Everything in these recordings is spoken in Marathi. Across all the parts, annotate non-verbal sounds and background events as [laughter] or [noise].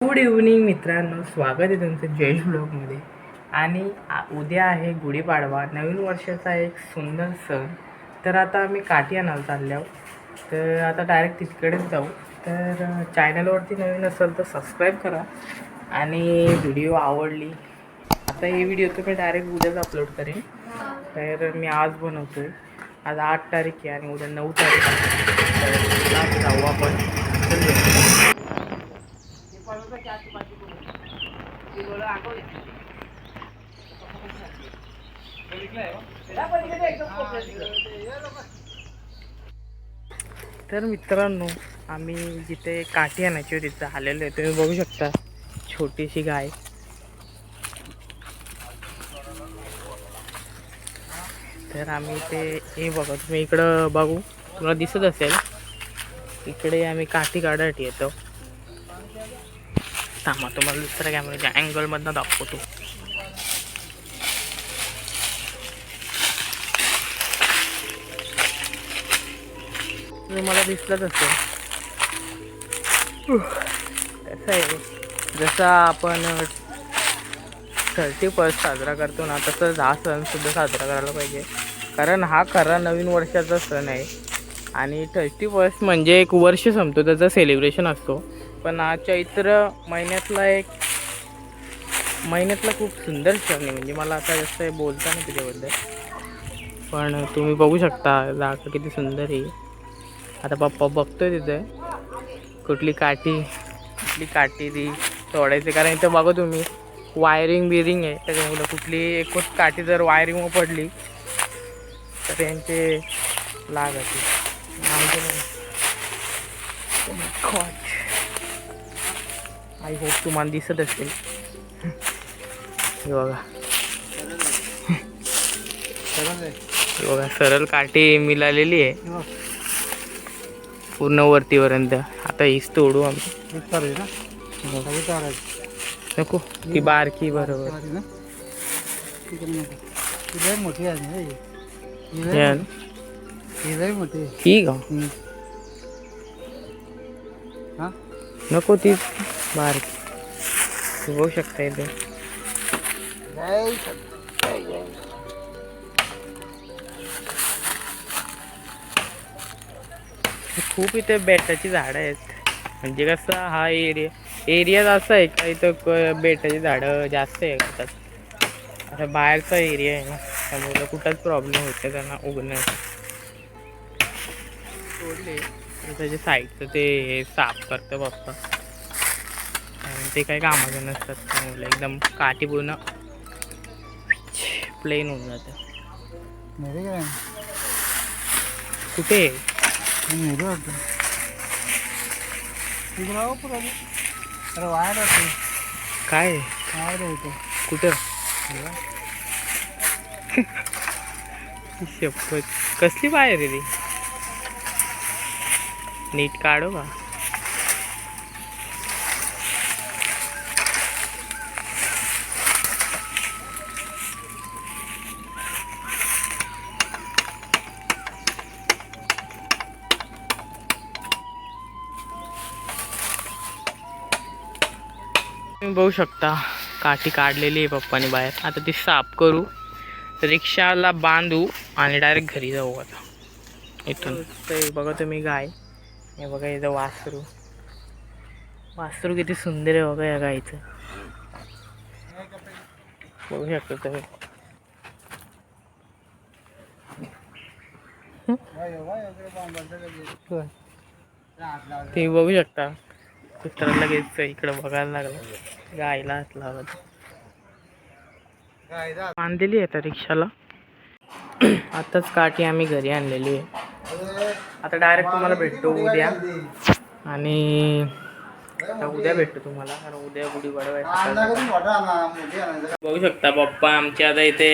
गुड इव्हनिंग मित्रांनो. स्वागत आहे तुमचं जयेश ब्लॉगमध्ये आणि उद्या आहे गुढीपाडवा. नवीन वर्षाचा एक सुंदर सण. तर आता आम्ही काठी आणायला चाललो तर आता डायरेक्ट तिकडेच जाऊ. तर चॅनलवरती नवीन असेल तर सबस्क्राईब करा. आणि व्हिडिओ आवडली आता हे व्हिडिओ तर मी डायरेक्ट उद्याच अपलोड करेन. तर मी आज बनवतो आहे आज आठ तारीख आहे आणि उद्या नऊ तारीख आहे. जाऊ आपण. चल. तर मित्रांनो आम्ही जिथे काठी आणायची होती तिथं आलेलो आहे. तुम्ही बघू शकता छोटीशी गाय. तर आम्ही ते हे बघा तुम्ही इकडं बघू. तुम्हाला दिसत असेल. इकडे आम्ही काठी काढायसाठी येतो. थांबा तुम्हाला दुसऱ्या कॅमेराच्या अँगलमधनं दाखवतो. तुम्हाला दिसलंच असेल कसं आहे. जसा आपण थर्टी फर्स्ट साजरा करतो ना तसंच हा सणसुद्धा साजरा करायला पाहिजे. कारण हा खरा नवीन वर्षाचा सण आहे. आणि थर्टी फर्स्ट म्हणजे एक वर्ष संपतो त्याचं सेलिब्रेशन असतो. पण हा चैत्र महिन्यातला एक महिन्यातला खूप सुंदर सण आहे. म्हणजे मला आता जास्त बोलता नाही त्याच्याबद्दल पण तुम्ही बघू शकता जागा किती सुंदर आहे. आता पप्पा बघतोय तिथे. कुठली काठी कुठली काठी ती तोडायची. कारण इथं बघा तुम्ही वायरिंग बिरिंग आहे. त्याच्यामुळे कुठली एकच काठी जर वायरिंग पडली तर त्यांचे लाग आय होप तुम्हाला दिसत असेल. हे बघा. हे बघा सरळ काठी मिळालेली आहे. पूर्ण वरतीपर्यंत. आता हीच तोडू आम्ही. नको ती बारकी बरोबर. मोठी ही का? नको ती बारकी. बघू शकता इथे. खूप इथे बेटाची झाडं आहेत. म्हणजे कसं हा एरिया एरिया असा आहे का? इथं बेटाची झाडं जास्त आहे कुठं आता बाहेरचा एरिया आहे ना त्यामुळे कुठंच प्रॉब्लेम होते त्यांना उगण्याचा सोडले त्याच्या साईडचं ते साफ करतं बाप्पा आणि ते काही कामाचं नसतात त्यामुळे एकदम काठी पूर्ण प्लेन होऊन जातं. कुठे? मेरे वाटतं तिकडं राहू पुढं आलं. अरे वायर काय? वायर होते कुठं? [laughs] शपथ. कसली बाहेर आहे रे नीट काढू का तुम्ही बघू शकता. काठी काढलेली आहे पप्पानी बाहेर. आता ती साफ करू. रिक्षाला बांधू आणि डायरेक्ट घरी जाऊ आता. इथून. ते बघा तुम्ही गाय. हे बघा इथं वासरू. वासरू किती सुंदर आहे बघा या गायचं बघू शकता तुम्ही. तुम्ही बघू शकता. कुत्रा लगेच इकडं बघायला लागला. गायला हात लावत. बांधलेली आहे आता रिक्षाला. आताच काठी आम्ही घरी आणलेली आहे. आता डायरेक्ट तुम्हाला भेटतो उद्या. आणि उद्या भेटतो तुम्हाला. कारण उद्या गुढी बघू शकता पप्पा आमचे आता इथे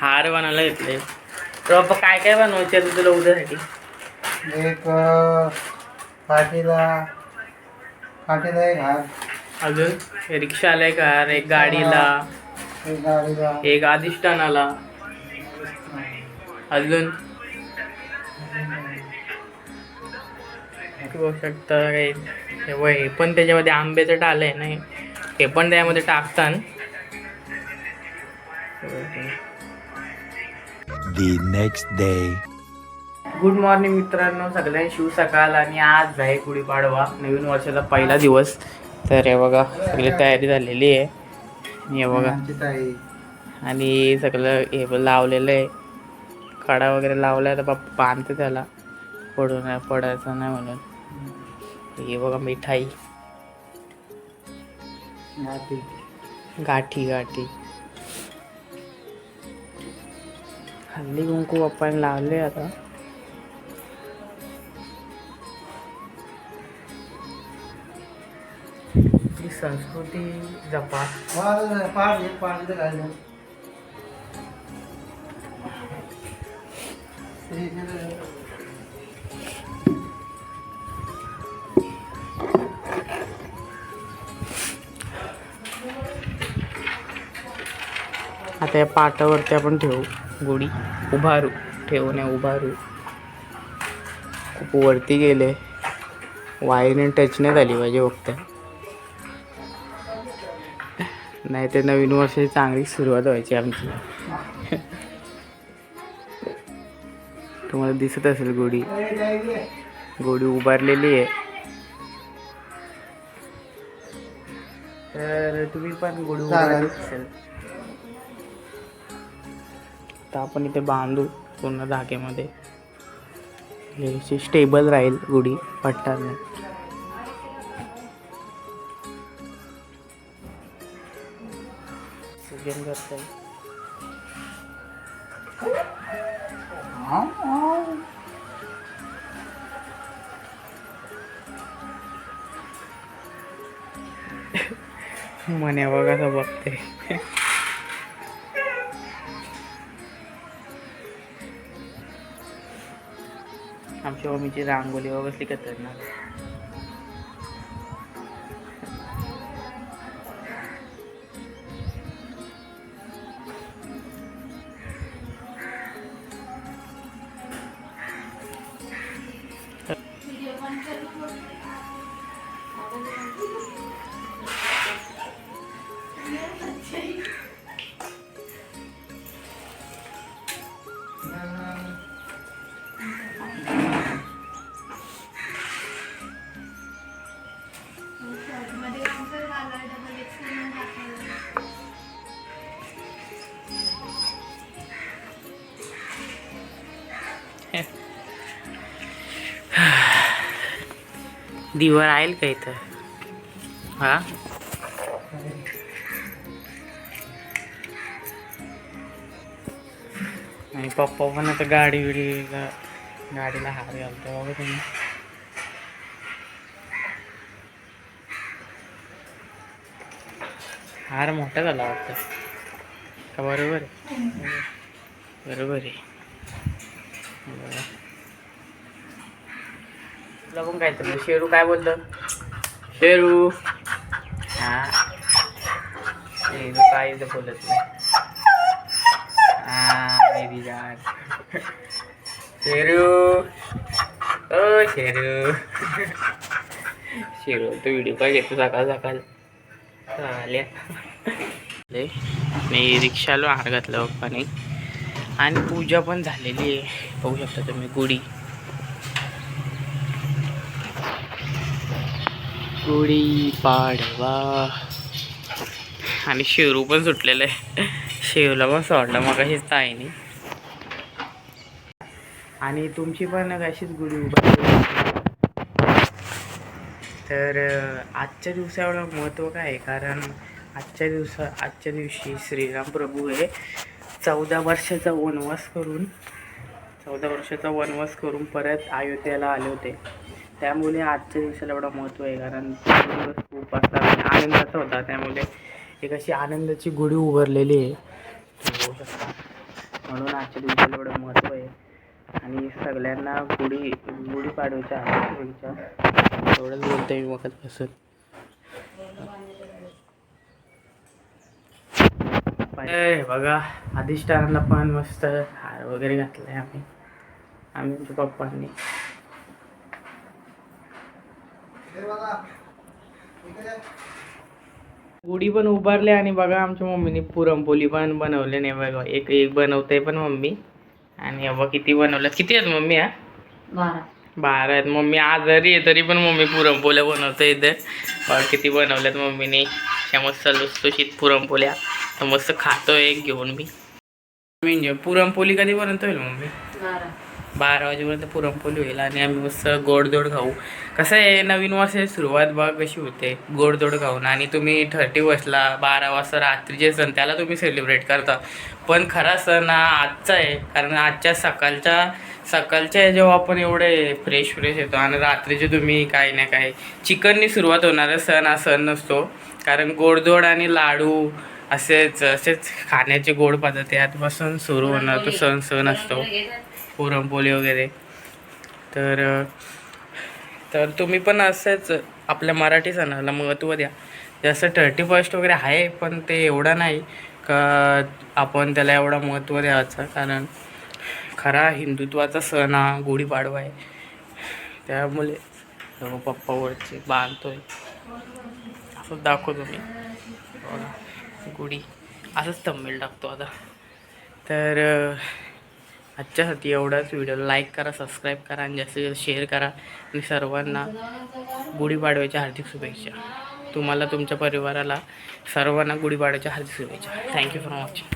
हार बनायला घेतले. तर बाबा काय काय बनवायचं तुला उद्यासाठी? एक अं, पाठीला पाठीला एक हार. अजून रिक्षाला एक कार एक गाडीला एक एक अधिष्ठानाला. अजून? बघू शकता काही हे पण त्याच्यामध्ये आंब्याचं टाल आहे नाही हे? पण त्यामध्ये टाकतात. The next day. Good morning मित्रांनो सगळ्यांनी शिव सकाळ आणि आज आहे गुढीपाडवा नवीन वर्षाचा पहिला दिवस. तर हे बघा सगळी तयारी झालेली आहे. हे बघा. आणि सगळं हे लावलेलं आहे. कडा वगैरे लावलाय तर बाप्पा बांधते त्याला. पडू नाही पडायचं नाही म्हणून. हे बघा मिठाई. गाठी. गाठी गाठी. हल्ली कुंकू बाप्पाने लावले आता. संस्कृती जपा. आता या पाटावरती आपण ठेवू गुढी उभारू. ठेवू नाही उभारू. खूप वरती गेले. वायरने टच नाही झाली पाहिजे फक्त. नाही तर नवीन वर्षाची चांगली सुरुवात व्हायची आमची. तुम्हाला दिसत असेल गुढी गोडी उभारलेली आहे. तर तुम्ही पण गोडी उभारली असेल. तर आपण इथे बांधू पूर्ण धाग्यामध्ये. स्टेबल राहील गुढी पडणार पूजन करता येईल म्हणे बघा कसं बघते. आमच्या मम्मीची रांगोली बघ कसली खतरनाक. दिवा राहील का इथं? हा? आणि पप्पा पण आता गाडी बिडीला गाडीला हार घालतो बघा तुम्ही. हार मोठा झाला वाटतं. का बरोबर आहे? बरोबर आहे. तुला पण काय तर शेरू काय बोलतो शेरू. हा. शेरू काय इथं बोलत नाही. हा. मेरी जान शेरू। ओ शेरू। शेरू तो व्हिडिओ काय घेतो सकाळ सकाळ. चाल्या ले, मी रिक्षालो हार घातलं पप्पाने. आणि पूजा पण झालेली आहे. बघू शकता तुम्ही गुढी. गुढी पाडवा. आणि शेरू पण सुटलेलं आहे. शिवला बस वाटलं मग अशीच ताईने. आणि तुमची पण अशीच गुढी उभारली तर आजच्या आजच्या दिवसाला महत्त्व काय आहे? कारण आजच्या दिवसा आजच्या दिवशी श्रीराम प्रभू हे चौदा वर्षाचा वनवास करून चौदा वर्षाचा वनवास करून परत अयोध्येला आले होते. त्यामुळे आजच्या दिवसाला एवढं महत्त्व आहे कारण खूप असा आनंदाचा होता त्यामुळे. एक अशी आनंदाची गुढी उभारलेली आहे. शकता. म्हणून आजच्या दिवसाला एवढं महत्त्व आहे. आणि सगळ्यांना गुढी गुढी पाडवायच्या शुभेच्छा. एवढंच बोलतोय मी बघत बसत बघा अधिष्ठानाला पण मस्त हार वगैरे घातलाय आम्ही. आम्ही आमच्या पप्पांनी. बघा. गुढी पण उभारले आणि बघा आमच्या मम्मीने पुरणपोळी पण बनवले नाही बघा एक एक बनवते पण मम्मी. आणि बघा किती बनवल्यात किती आहेत मम्मी हा? बारा. बारा आहेत. मम्मी आजारी आहे तरी पण मम्मी पुरणपोळ्या बनवते इथे. बघा किती बनवल्यात मम्मीने. त्या मस्त लुसलुशीत पुरणपोळ्या. तर मस्त खातोय एक घेऊन मी. म्हणजे पुरणपोळी कधीपर्यंत होईल मम्मी? बारा वाजेपर्यंत पुरणपोळी होईल आणि आम्ही मस्त गोडधोड खाऊ. कसं आहे नवीन वर्षाची सुरुवात बघ कशी होते. गोडधोड खाऊन आणि तुम्ही थर्टी वर्षला बारा वाजता रात्रीचे सण त्याला तुम्ही सेलिब्रेट करता. पण खरा सण हा आजचा आहे कारण आजच्या सकाळच्या सकाळच्या जेव्हा आपण एवढे फ्रेश फ्रेश येतो आणि रात्रीचे तुम्ही काही ना काही चिकननी सुरुवात होणारा सण हा सण नसतो. कारण गोडधोड आणि लाडू असेच असेच खाण्याचे गोड पदार्थ यातपासून सुरू होणार तो सण सण असतो. पुरणपोळी वगैरे. तर तर तुम्ही पण असंच आपल्या मराठी सणाला महत्त्व द्या. जसं थर्टी फर्स्ट वगैरे आहे पण ते एवढं नाही का आपण त्याला एवढं महत्त्व द्यायचं. कारण खरा हिंदुत्वाचा सण हा गुढीपाडवा आहे. त्यामुळे सर्व पप्पावरचे बांधतोय असं दाखवतो मी. गुढी. असंच तम्मेल टाकतो आता. तर आजच्यासाठी एवढाच व्हिडिओ लाईक करा सबस्क्राईब करा आणि जास्तीत जास्त शेअर करा. आणि सर्वांना गुढीपाडव्याच्या हार्दिक शुभेच्छा. तुम्हाला तुमच्या परिवाराला सर्वांना गुढीपाडव्याच्या हार्दिक शुभेच्छा. Thank you for watching